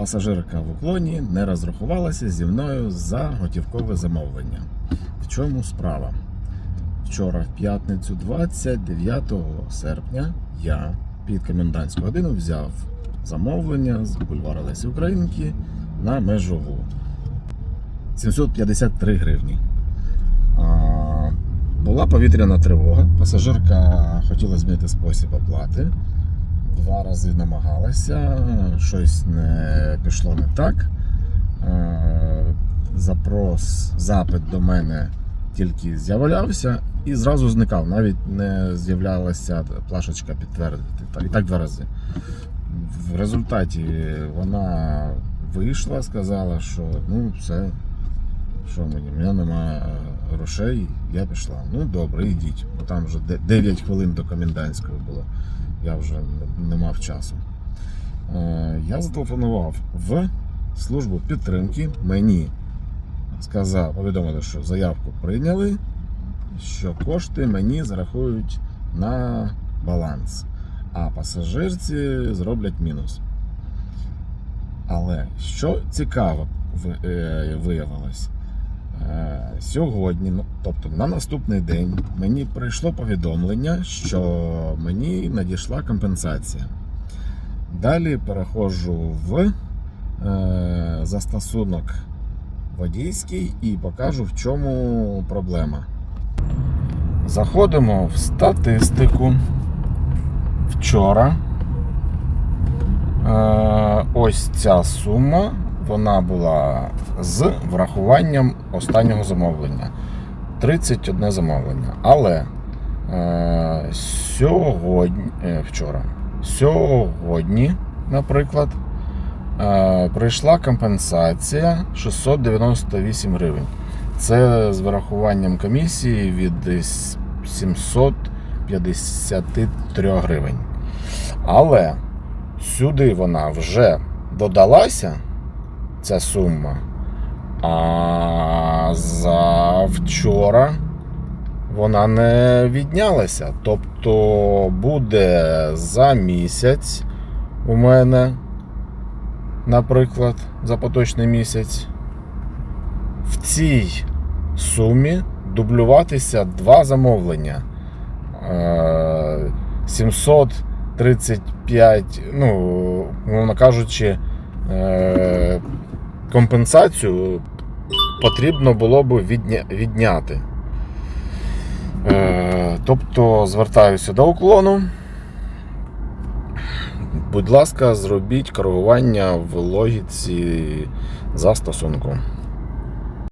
Пасажирка в уклоні не розрахувалася зі мною за готівкове замовлення. В чому справа? Вчора, в п'ятницю, 29 серпня, я під комендантську годину взяв замовлення з бульвара Лесі Українки на межову 753 гривні. Була повітряна тривога. Пасажирка хотіла змінити спосіб оплати. Два рази намагалася, щось не пішло не так. Е, Запрос, запит до мене тільки з'являвся і зразу зникав. Навіть не з'являлася плашечка підтвердити. І так два рази. В результаті вона вийшла, сказала, що ну все, що мені, в мене немає грошей, я пішла. Ну добре, йдіть. Бо там вже 9 хвилин до комендантської було. Я вже не- мав часу. Е, Я зателефонував в службу підтримки. Мені сказав, повідомили, що заявку прийняли, що кошти мені зарахують на баланс, а пасажирці зроблять мінус. Але що цікаво е, виявилось, сьогодні, ну, тобто на наступний день, мені прийшло повідомлення, що мені надійшла компенсація. Далі переходжу в е, застосунок водійський і покажу, в чому проблема. Заходимо в статистику. Вчора. Е, ось ця сума, вона була з врахуванням останнього замовлення. 31 замовлення. Але е, сьогодні, е, вчора, сьогодні, наприклад, е, прийшла компенсація 698 гривень. Це з вирахуванням комісії від 753 гривень. Але сюди вона вже додалася, ця сума. А за вчора вона не віднялася. Тобто буде за місяць у мене, наприклад, за поточний місяць. В цій сумі дублюватися два замовлення. Е, 735, ну, мовно кажучи, е, компенсацію потрібно було б відняти. Е, Тобто звертаюся до уклону. Будь ласка, зробіть коригування в логіці застосунку.